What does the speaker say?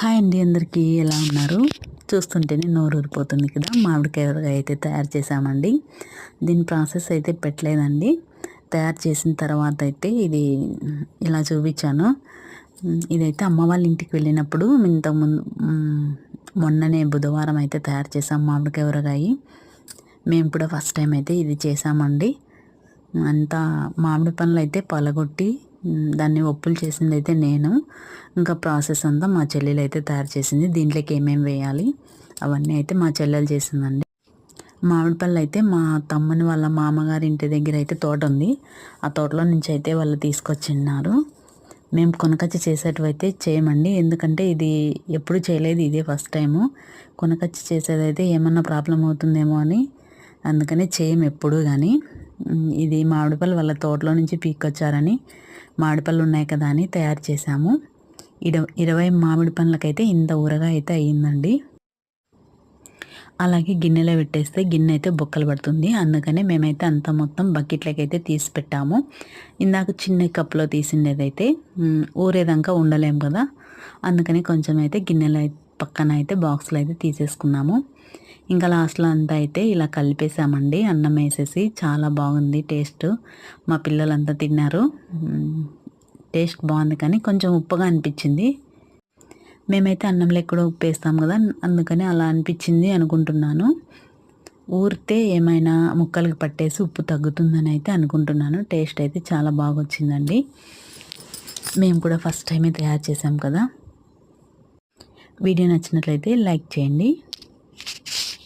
Hi అండి అందరికీ ఎలా ఉన్నారు? చూస్తుంటేనే నోరు ఊరిపోతుంది కదా మామిడికాయ అయితే తయారు చేసామండి దీని ప్రాసెస్ అయితే పెట్టలేదండి. తయారు చేసిన తర్వాత అయితే ఇది ఇలా చూపించాను. ఇదైతే అమ్మ వాళ్ళ ఇంటికి వెళ్ళినప్పుడు ఇంతకుముందు మొన్ననే బుధవారం అయితే తయారు చేసాం మామిడికాయ ఊరగాయ. మేము కూడా ఫస్ట్ టైం అయితే ఇది చేసామండి అంతా మామిడి పనులు అయితే పలగొట్టి దాన్ని ఒప్పులు చేసింది అయితే నేను. ఇంకా ప్రాసెస్ అంతా మా చెల్లెలు అయితే తయారు చేసింది. దీంట్లోకి ఏమేమి వేయాలి? అవన్నీ అయితే మా చెల్లెలు చేసిందండి. మామిడి పళ్ళు అయితే మా తమ్ముని వాళ్ళ మామగారి ఇంటి దగ్గర అయితే తోట ఉంది. ఆ తోటలో నుంచి అయితే వాళ్ళు తీసుకొచ్చిన్నారు. మేము కొనకచ్చి చేసేటివైతే చేయమండి. ఎందుకంటే ఇది ఎప్పుడు చేయలేదు. ఇదే ఫస్ట్ టైము. కొనకచ్చి చేసేదైతే ఏమన్నా ప్రాబ్లం అవుతుందేమో అని అందుకని చేయం ఎప్పుడు కానీ ఇది మామిడిపల్లి వాళ్ళ తోటలో నుంచి పీక్కొచ్చారని మామిడిపళ్ళు ఉన్నాయి కదా అని తయారు చేశాము. ఇర ఇరవై మామిడి పండ్లకైతే ఇంత ఊరగా అయితే అయ్యిందండి. అలాగే గిన్నెలో పెట్టేస్తే గిన్నె అయితే బొక్కలు పడుతుంది. అందుకనే మేమైతే అంత మొత్తం బకెట్లకి అయితే తీసి పెట్టాము. ఇందాక చిన్న కప్పులో తీసిండేదైతే ఊరేదాకా ఉండలేము కదా. అందుకని కొంచెం అయితే గిన్నెలో పక్కన అయితే బాక్స్లో అయితే తీసేసుకున్నాము. ఇంకా లాస్ట్లో అంతా అయితే ఇలా కలిపేసామండి. అన్నం వేసేసి చాలా బాగుంది టేస్ట్. మా పిల్లలంతా తిన్నారు. టేస్ట్ బాగుంది కానీ కొంచెం ఉప్పుగా అనిపించింది. మేమైతే అన్నంలో ఎక్కడో ఉప్పు వేస్తాం కదా అందుకని అలా అనిపించింది అనుకుంటున్నాను. ఊరితే ఏమైనా ముక్కలకు పట్టేసి ఉప్పు తగ్గుతుందని అయితే అనుకుంటున్నాను. టేస్ట్ అయితే చాలా బాగా వచ్చిందండి మేము కూడా ఫస్ట్ టైమే తయారు చేసాం కదా. వీడియో నచ్చినట్లయితే లైక్ చేయండి.